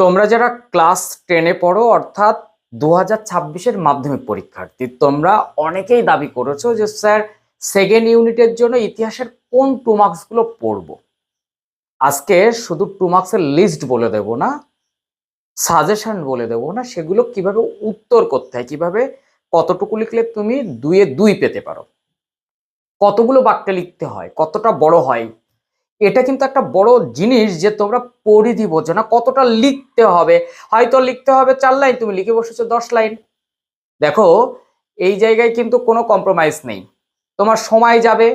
তোমরা যারা ক্লাস টেনে পড়ো, অর্থাৎ দু হাজার ছাব্বিশের মাধ্যমিক পরীক্ষার্থী, তোমরা অনেকেই দাবি করেছ যে, স্যার সেকেন্ড ইউনিটের জন্য ইতিহাসের কোন টু মার্কসগুলো পড়ব? আজকে শুধু টু মার্কসের লিস্ট বলে দেব না সাজেশন বলে দেব না, সেগুলো কীভাবে উত্তর করতে হয়, কীভাবে কতটুকু লিখলে তুমি দুয়ে দুই পেতে পারো? কতগুলো বাক্যে লিখতে হয়? কতটা বড় হয়? এটা কিন্তু একটা বড় জিনিস যে তোমরা পরিধি বোঝো না, কতটা লিখতে হবে। হয়তো লিখতে হবে চার লাইন, তুমি লিখে বসেছো দশ লাইন। দেখো, এই জায়গায় কিন্তু কোনো কম্প্রোমাইজ নেই। তোমার সময় যাবে,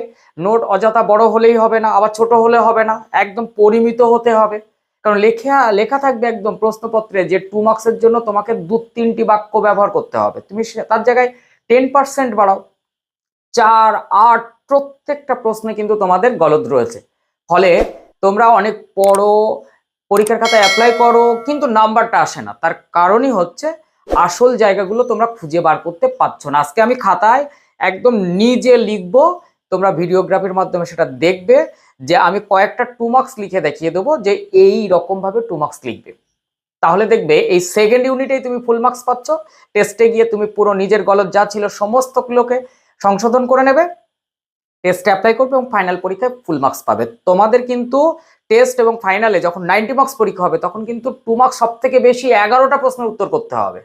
নোট অযথা বড় হলেই হবে না, আবার ছোট হলে হবে না, একদম পরিমিত হতে হবে। কারণ লেখা লেখা থাকবে একদম প্রশ্নপত্রে যে টু মার্কসের জন্য তোমাকে দু তিনটি বাক্য ব্যবহার করতে হবে। তুমি তার জায়গায় টেন পার্সেন্ট বাড়াও। চার, আট প্রত্যেকটা প্রশ্নে কিন্তু তোমাদের গলদ রয়েছে। ফলে তোমরা অনেক পড়ো, পরীক্ষার খাতায় অ্যাপ্লাই করো, কিন্তু নাম্বারটা আসে না। তার কারণই হচ্ছে আসল জায়গাগুলো তোমরা খুঁজে বার করতে পারছ না। আজকে আমি খাতায় একদম নিজে লিখব, তোমরা ভিডিওগ্রাফির মাধ্যমে সেটা দেখবে যে আমি কয়েকটা টু মার্কস লিখে দেখিয়ে দেবো যে এই রকমভাবে টু মার্কস লিখবে। তাহলে দেখবে এই সেকেন্ড ইউনিটেই তুমি ফুল মার্কস পাচ্ছ টেস্টে গিয়ে তুমি পুরো নিজের গলত যা ছিল সমস্তগুলোকে সংশোধন করে নেবে। টেস্টে অ্যাপ্লাই করবে এবং ফাইনাল পরীক্ষায় ফুল মার্কস পাবে। তোমাদের কিন্তু টেস্ট এবং ফাইনালে যখন নাইনটি মার্কস পরীক্ষা হবে, তখন কিন্তু টু মার্কস সব থেকে বেশি এগারোটা প্রশ্নের উত্তর করতে হবে।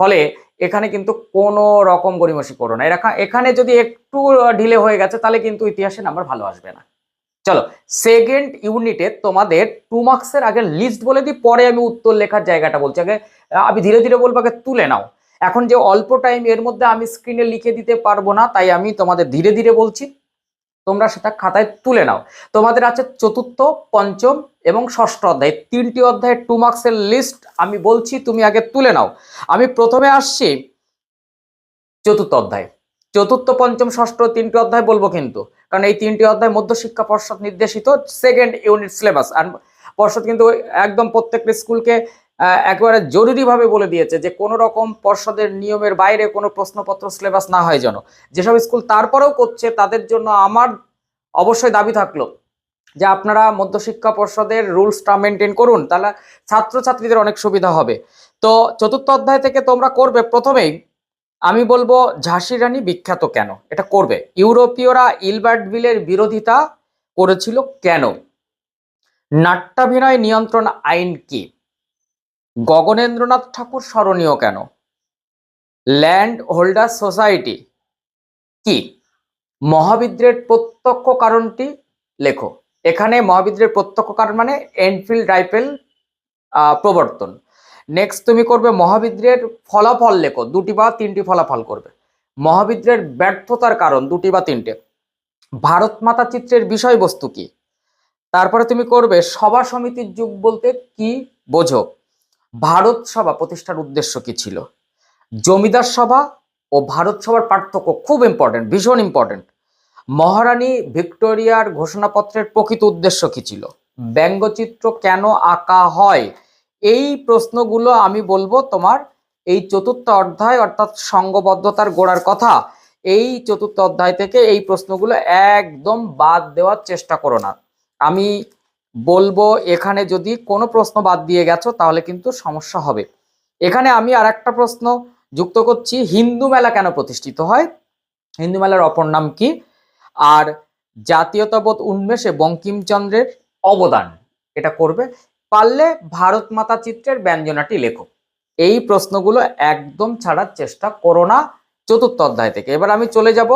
ফলে এখানে কিন্তু কোনো রকম গরিমসি করো না। এখানে যদি একটু ঢিলে হয়ে গেছে, তাহলে কিন্তু ইতিহাসে নাম্বার ভালো আসবে না। চলো সেকেন্ড ইউনিটে তোমাদের টু মার্কসের আগে লিস্ট বলে দিই, পরে আমি উত্তর লেখার জায়গাটা বলছি। আগে আমি ধীরে ধীরে বলব, আগে তুলে নাও। এখন যে অল্প টাইম এর মধ্যে আমি স্ক্রিনে লিখে দিতে পারব না, তাই আমি তোমাদের ধীরে ধীরে বলছি, তোমরা সেটা খাতায় তুলে নাও। তোমাদের আছে চতুর্থ, পঞ্চম এবং ষষ্ঠ অধ্যায়। তিনটি অধ্যায়ের টু মার্কসের লিস্ট আমি বলছি, তুমি আগে তুলে নাও। আমি প্রথমে আসছি চতুর্থ অধ্যায়। চতুর্থ, পঞ্চম, ষষ্ঠ তিনটি অধ্যায় বলব কিন্তু, কারণ এই তিনটি অধ্যায় মধ্যশিক্ষা পর্ষদ নির্দেশিত সেকেন্ড ইউনিট সিলেবাস আর পর্ষদ কিন্তু একদম প্রত্যেকটা স্কুলকে একেবারে জরুরিভাবে বলে দিয়েছে যে কোনো রকম পর্ষদের নিয়মের বাইরে কোনো প্রশ্নপত্র সিলেবাস না হয় যেন। যেসব স্কুল তারপরেও করছে, তাদের জন্য আমার অবশ্যই দাবি থাকল যে আপনারা মধ্যশিক্ষা পর্ষদের রুলসটা মেনটেন করুন, তাহলে ছাত্রছাত্রীদের অনেক সুবিধা হবে। তো চতুর্থ অধ্যায় থেকে তোমরা করবে প্রথমেই, আমি বলব ঝাঁসি রানী বিখ্যাত কেন? এটা করবে। ইউরোপীয়রা ইলবার্ট বিলের বিরোধিতা করেছিল কেন? নাট্যাভিনয় নিয়ন্ত্রণ আইন কি? গগনেন্দ্রনাথ ঠাকুর স্মরণীয় কেন? ল্যান্ড হোল্ডার সোসাইটি কি? মহাবিদ্রের প্রত্যক্ষ কারণটি লেখো। এখানে মহাবিদ্রের প্রত্যক্ষ কারণ মানে এনফিল্ড রাইফেল প্রবর্তন। নেক্সট তুমি করবে মহাবিদ্রের ফলাফল লেখো। দুটি বা তিনটি ফলাফল করবে। মহাবিদ্রের ব্যর্থতার কারণ দুটি বা তিনটে। ভারত মাতা চিত্রের বিষয়বস্তু কি? তারপরে তুমি করবে সভা সমিতির যুগ বলতে কি বোঝো? ভারত সভা প্রতিষ্ঠার উদ্দেশ্য কি ছিল? জমিদার সভা ও ভারত সভার পার্থক্য খুব ইম্পর্টেন্ট ভীষণ ইম্পর্টেন্ট মহারানী ভিক্টোরিয়ার ঘোষণাপত্রের প্রকৃত উদ্দেশ্য কি ছিল? ব্যঙ্গচিত্র কেন আঁকা হয়? এই প্রশ্নগুলো আমি বলব তোমার এই চতুর্থ অধ্যায় অর্থাৎ সঙ্গবদ্ধতার গোড়ার কথা। এই চতুর্থ অধ্যায় থেকে এই প্রশ্নগুলো একদম বাদ দেওয়ার চেষ্টা করো না। আমি বলব এখানে যদি কোনো প্রশ্ন বাদ দিয়ে গেছো, তাহলে কিন্তু সমস্যা হবে। এখানে আমি আর একটা প্রশ্ন যুক্ত করছি, হিন্দু মেলা কেন প্রতিষ্ঠিত হয়? হিন্দু মেলার অপর নাম কি? আর জাতীয়তাবোধ উন্মেষে বঙ্কিমচন্দ্রের অবদান, এটা করবে? পারলে ভারত মাতা চিত্রের ব্যঞ্জনাটি লেখো। এই প্রশ্নগুলো একদম ছাড়ার চেষ্টা করো না চতুর্থ অধ্যায় থেকে। এবার আমি চলে যাব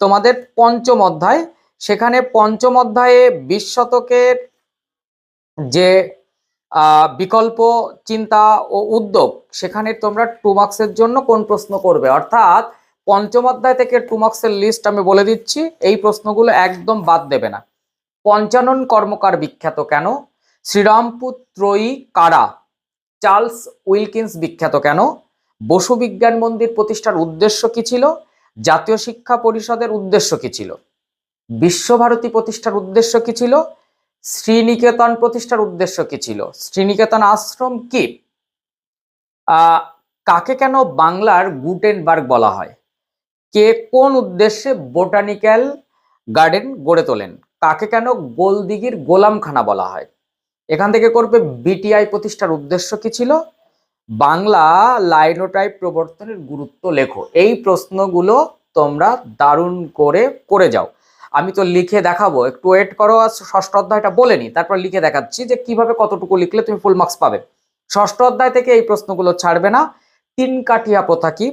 তোমাদের পঞ্চম অধ্যায়। সেখানে পঞ্চম অধ্যায়ে বিশ শতকের যে বিকল্প চিন্তা ও উদ্যোগ, সেখানে তোমরা টু মার্কসের জন্য কোন প্রশ্ন করবে? অর্থাৎ পঞ্চম অধ্যায় থেকে টু মার্কসের লিস্ট আমি বলে দিচ্ছি, এই প্রশ্নগুলো একদম বাদ দেবে না। পঞ্চানন কর্মকার বিখ্যাত কেন? শ্রীরামপুর ত্রয়ী কারা? চার্লস উইলকিন্স বিখ্যাত কেন? বসু বিজ্ঞান মন্দির প্রতিষ্ঠার উদ্দেশ্য কি ছিল? জাতীয় শিক্ষা পরিষদের উদ্দেশ্য কি ছিল? বিশ্বভারতী প্রতিষ্ঠার উদ্দেশ্য কি ছিল? শ্রীনিকেতন প্রতিষ্ঠার উদ্দেশ্য কি ছিল? শ্রীনিকেতন আশ্রম কি? কাকে কেন বাংলার গুটেনবার্গ বলা হয়? কে কোন উদ্দেশ্যে বোটানিক্যাল গার্ডেন গড়ে তোলেন? কাকে কেন গোলদিঘির গোলামখানা বলা হয়? এখান থেকে করবে বিটিআই প্রতিষ্ঠার উদ্দেশ্য কি ছিল? বাংলা লাইনোটাইপ প্রবর্তনের গুরুত্ব লেখো। এই প্রশ্নগুলো তোমরা দারুণ করে করে যাও। আমি তো লিখে দেখাবো, একটু ওয়েট করো আর ষষ্ঠ অধ্যায়টা বলে নি, তারপর লিখে দেখাচ্ছি যে কীভাবে কতটুকু লিখলে তুমি ফুল মার্কস পাবে। ষষ্ঠ অধ্যায় থেকে এই প্রশ্নগুলো ছাড়বে না, তিন কাঠিয়া প্রথা কি?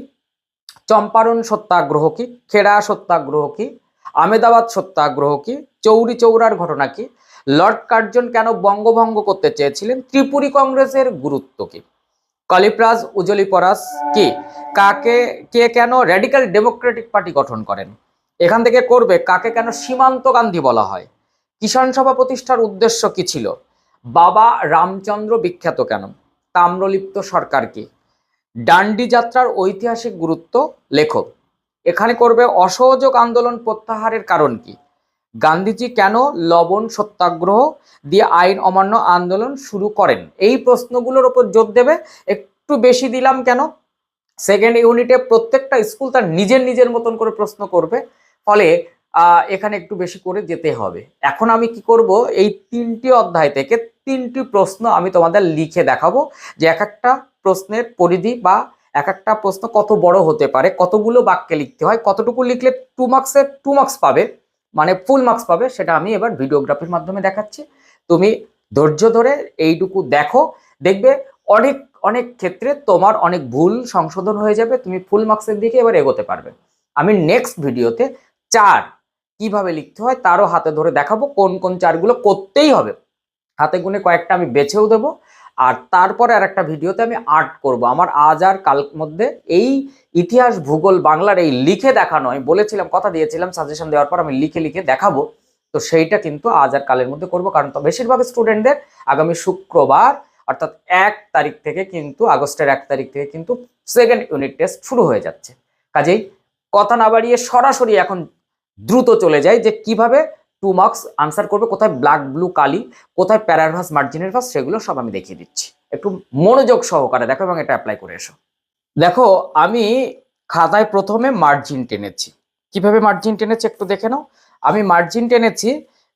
চম্পারণ সত্যাগ্রহ কি? খেড়া সত্যাগ্রহ কি? আমেদাবাদ সত্যাগ্রহ কি? চৌরি চৌরার ঘটনা কি? লর্ড কার্জন কেন বঙ্গভঙ্গ করতে চেয়েছিলেন? ত্রিপুরী কংগ্রেসের গুরুত্ব কি? কলিপ্রাজ উজলি পরাস কি? কাকে, কে কেন র্যাডিক্যাল ডেমোক্রেটিক পার্টি গঠন করেন? এখান থেকে করবে, কাকে কেন সীমান্ত গান্ধী বলা হয়? কিষাণ সভা প্রতিষ্ঠার উদ্দেশ্য কি ছিল? বাবা রামচন্দ্র বিখ্যাত কেন? তাম্রলিপ্ত সরকার কি? ডান্ডি যাত্রার ঐতিহাসিক গুরুত্ব লেখক। এখানে করবে অসহযোগ আন্দোলন প্রত্যাহারের কারণ কি? গান্ধীজি কেন লবণ সত্যাগ্রহ দিয়ে আইন অমান্য আন্দোলন শুরু করেন? এই প্রশ্নগুলোর ওপর জোর দেবে, একটু বেশি দিলাম কেন? সেকেন্ড ইউনিটে প্রত্যেকটা স্কুল তার নিজের নিজের মতন করে প্রশ্ন করবে। ফলে এখানে একটু বেশি করে যেতে হবে। এখন আমি কি করব? এই তিনটি অধ্যায় থেকে তিনটি প্রশ্ন আমি তোমাদের লিখে দেখাবো যে এক একটা প্রশ্নের পরিধি বা এক একটা প্রশ্ন কত বড় হতে পারে, কতগুলো বাক্যে লিখতে হয়, কতটুকু লিখলে টু মার্কসের টু মার্কস পাবে মানে ফুল মার্কস পাবে, সেটা আমি এবার ভিডিওগ্রাফির মাধ্যমে দেখাচ্ছি। তুমি ধৈর্য ধরে এইটুকু দেখো, দেখবে অনেক অনেক ক্ষেত্রে তোমার অনেক ভুল সংশোধন হয়ে যাবে, তুমি ফুল মার্কসের দিকে এবার এগোতে পারবে। আমি নেক্সট ভিডিওতে চার। কীভাবে লিখতে হয় তারও হাতে ধরে দেখাবো কোন কোন চারগুলো করতেই হবে। হাতে গুনে কয়েকটা আমি বেছেও দেবো আর তারপরে আর একটা ভিডিওতে আমি আর্ট করব। আমার আজ আর কাল মধ্যে এই ইতিহাস ভূগোল বাংলার এই লিখে দেখা নয়, বলেছিলাম, কথা দিয়েছিলাম সাজেশন দেওয়ার পর আমি লিখে লিখে দেখাবো। তো সেইটা কিন্তু আজ আর কালের মধ্যে করব কারণ তো বেশিরভাগ স্টুডেন্টদের আগামী শুক্রবার অর্থাৎ এক তারিখ থেকে কিন্তু, আগস্টের এক তারিখ থেকে কিন্তু সেকেন্ড ইউনিট টেস্ট শুরু হয়ে যাচ্ছে। কাজেই কথা না বাড়িয়ে সরাসরি এখন দ্রুত চলে যায় যে কীভাবে টু মার্কস আনসার করবে, কোথায় ব্ল্যাক, ব্লু, কালি, কোথায় প্যারাভাস মার্জিনের ভাস সেগুলো সব আমি দেখিয়ে দিচ্ছি। একটু মনোযোগ সহকারে দেখো এবং এটা অ্যাপ্লাই করে এসো। দেখো, আমি খাতায় প্রথমে মার্জিন টেনেছি। কীভাবে মার্জিন টেনেছি একটু দেখে নাও। আমি মার্জিন টেনেছি,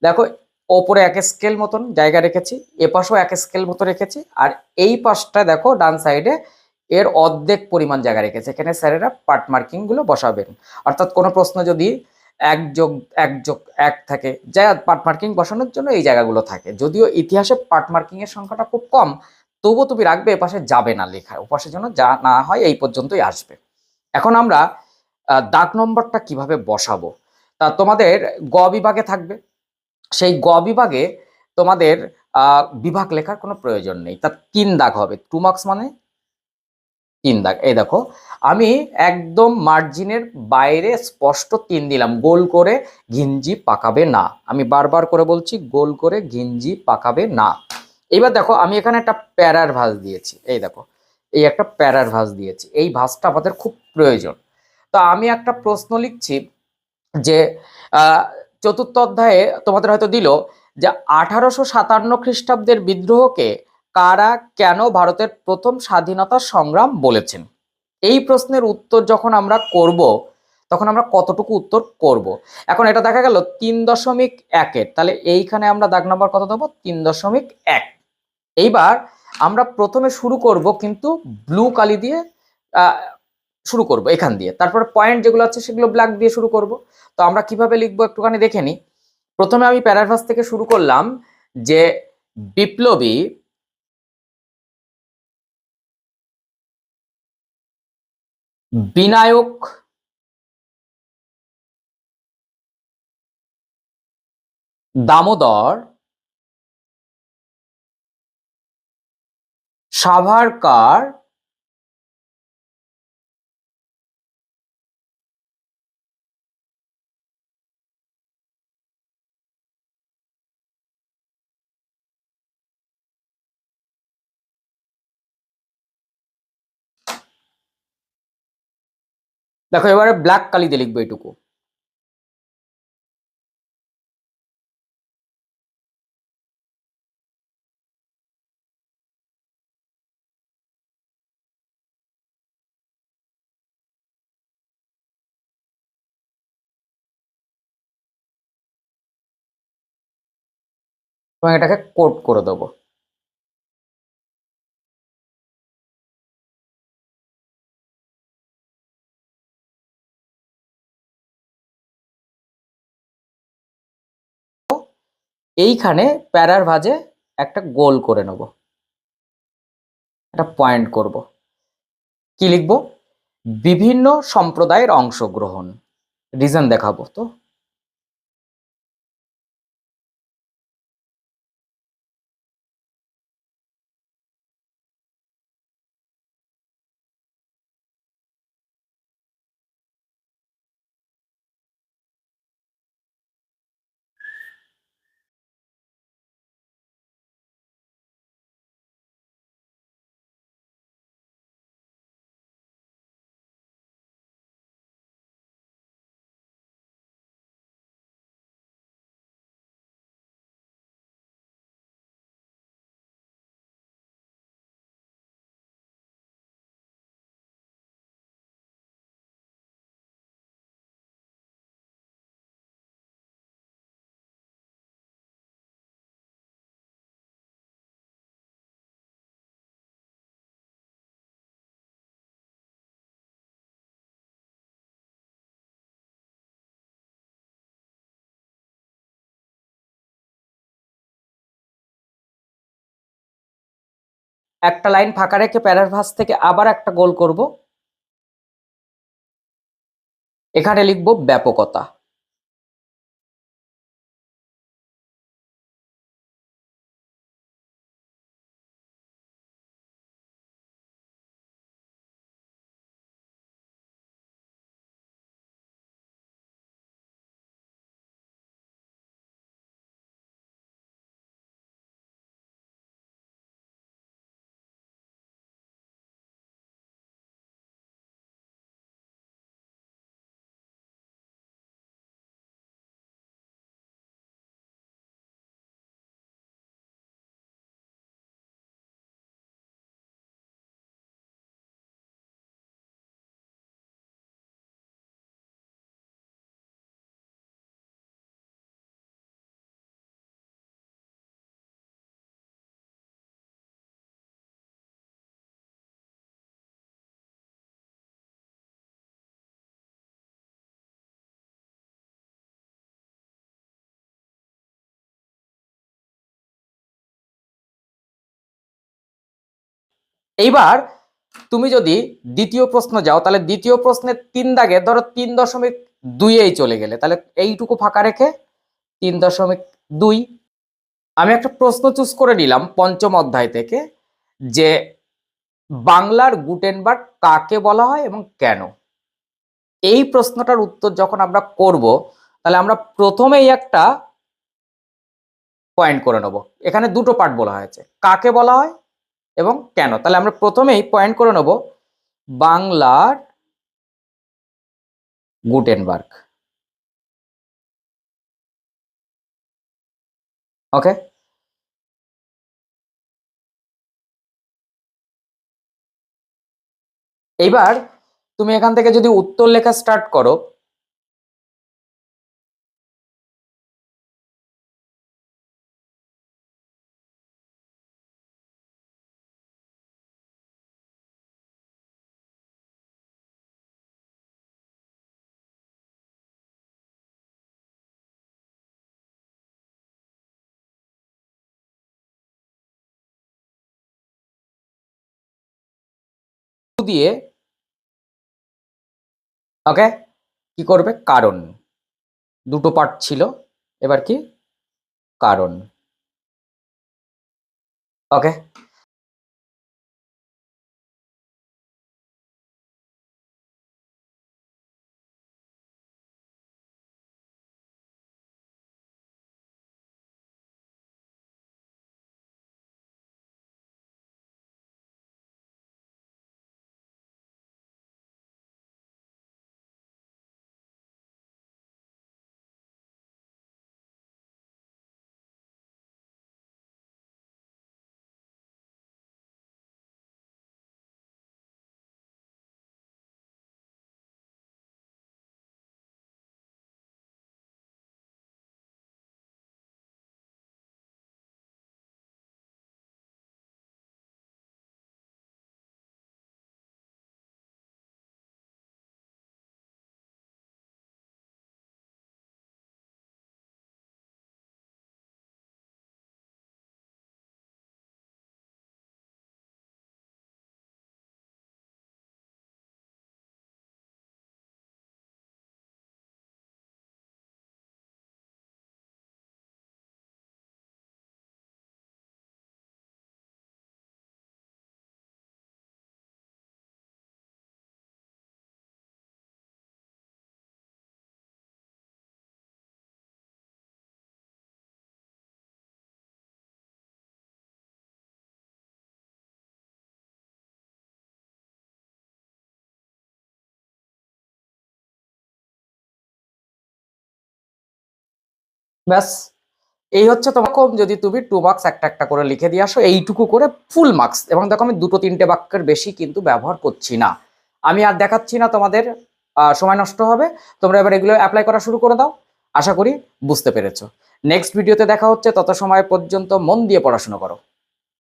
দেখো, ওপরে এক স্কেল মতন জায়গা রেখেছি এ এক স্কেল মতো রেখেছি, আর এই পাশটা দেখো, ডান সাইডে এর অর্ধেক পরিমাণ জায়গা রেখেছে। এখানে স্যারেরা পার্ট মার্কিংগুলো বসাবেন। অর্থাৎ কোনো প্রশ্ন যদি এক যোগ এক যোগ এক থাকে। যা পার্ট মার্কিং বসানোর জন্য এই জায়গাগুলো থাকে। যদিও ইতিহাসে পার্ট মার্কিং এর সংখ্যাটা খুব কম তবুও তুমি রাখবে এপাশে যাবে না লেখা। ওপাশের জন্য যা না হয় এই পর্যন্তই আসবে। এখন আমরা দাগ নম্বরটা কীভাবে বসাবো? তা তোমাদের গ বিভাগে থাকবে। সেই গ বিভাগে তোমাদের বিভাগ লেখার কোনো প্রয়োজন নেই। তা তিন দাগ হবে। টু মার্কস মানে তিন দাগ। এই দেখো আমি একদম মার্জিনের বাইরে স্পষ্ট তিন দিলাম। গোল করে ঘিঞ্জি পাকাবে না। আমি বারবার করে বলছি, গোল করে ঘিঞ্জি পাকাবে না। এবার দেখো, আমি এখানে একটা প্যারার ভাঁজ দিয়েছি। এই দেখো, এই একটা প্যারার ভাঁজ দিয়েছি। এই ভাঁজটা আমাদের খুব প্রয়োজন। তো আমি একটা প্রশ্ন লিখছি যে চতুর্থ অধ্যায়ে তোমাদের হয়তো দিল যে, আঠারোশো সাতান্ন খ্রিস্টাব্দের বিদ্রোহকে কারা কেন ভারতের প্রথম স্বাধীনতা সংগ্রাম বলেছেন? এই প্রশ্নের উত্তর যখন আমরা করব, তখন আমরা কতটুকু উত্তর করব? এখন এটা দেখা গেল তিন দশমিক একের, তাহলে এইখানে আমরা দাগ নম্বর কত দেবো? তিন দশমিক এক। এইবার আমরা প্রথমে শুরু করব কিন্তু ব্লু কালি দিয়ে শুরু করব এখান দিয়ে। তারপরে পয়েন্ট যেগুলো আছে সেগুলো ব্ল্যাক দিয়ে শুরু করব। তো আমরা কীভাবে লিখব একটুখানি দেখে নিই প্রথমে আমি প্যারাগ্রাফ থেকে শুরু করলাম যে বিপ্লবী বিনায়ক। দামোদর। সাভারকার। দেখো এবারে ব্ল্যাক কালি দিয়ে লিখব এটুকু। এবং এটাকে কোট করে দেবো। এইখানে প্যারার ভাজে একটা গোল করে নেব। একটা পয়েন্ট করব। কি লিখব? বিভিন্ন সম্প্রদায়ের অংশগ্রহণ। রিজন দেখাবো তো। একটা লাইন ফাঁকা রেখে প্যারাভাস থেকে আবার একটা গোল করব। এখানে লিখব ব্যাপকতা। এইবার তুমি যদি দ্বিতীয় প্রশ্ন যাও, তাহলে দ্বিতীয় প্রশ্নের তিন দাগে ধরো তিন দশমিক দুইয়েই চলে গেলে, তাহলে এইটুকু ফাঁকা রেখে তিন দশমিক দুই। আমি একটা প্রশ্ন চুজ করে নিলাম পঞ্চম অধ্যায় থেকে, যে বাংলার গুটেনবার্গ কাকে বলা হয় এবং কেন? এই প্রশ্নটার উত্তর যখন আমরা করব, তাহলে আমরা প্রথমেই একটা পয়েন্ট করে নেব। এখানে দুটো পার্ট বলা হয়েছে। কাকে বলা হয়? এবং কেন? তাহলে আমরা প্রথমেই পয়েন্ট করে নেব বাংলার গুটেনবার্গ। ওকে এইবার তুমি এখান থেকে যদি উত্তর লেখা স্টার্ট করো দিয়ে ওকে কি করবে? কারণ। দুটো পার্ট ছিল। এবার কি? কারণ। ওকে ব্যাস। এই হচ্ছে তোমার কম যদি তুমি টু মার্কস একটা একটা করে লিখে দিয়ে আসো, এইটুকু করে ফুল মার্কস এবং দেখো আমি দুটো তিনটে বাক্যের বেশি কিন্তু ব্যবহার করছি না। আমি আর দেখাচ্ছি না তোমাদের সময় নষ্ট হবে। তোমরা এবার এগুলো অ্যাপ্লাই করা শুরু করে দাও। আশা করি বুঝতে পেরেছ। নেক্সট ভিডিওতে দেখা হচ্ছে, তত সময় পর্যন্ত মন দিয়ে পড়াশোনা করো।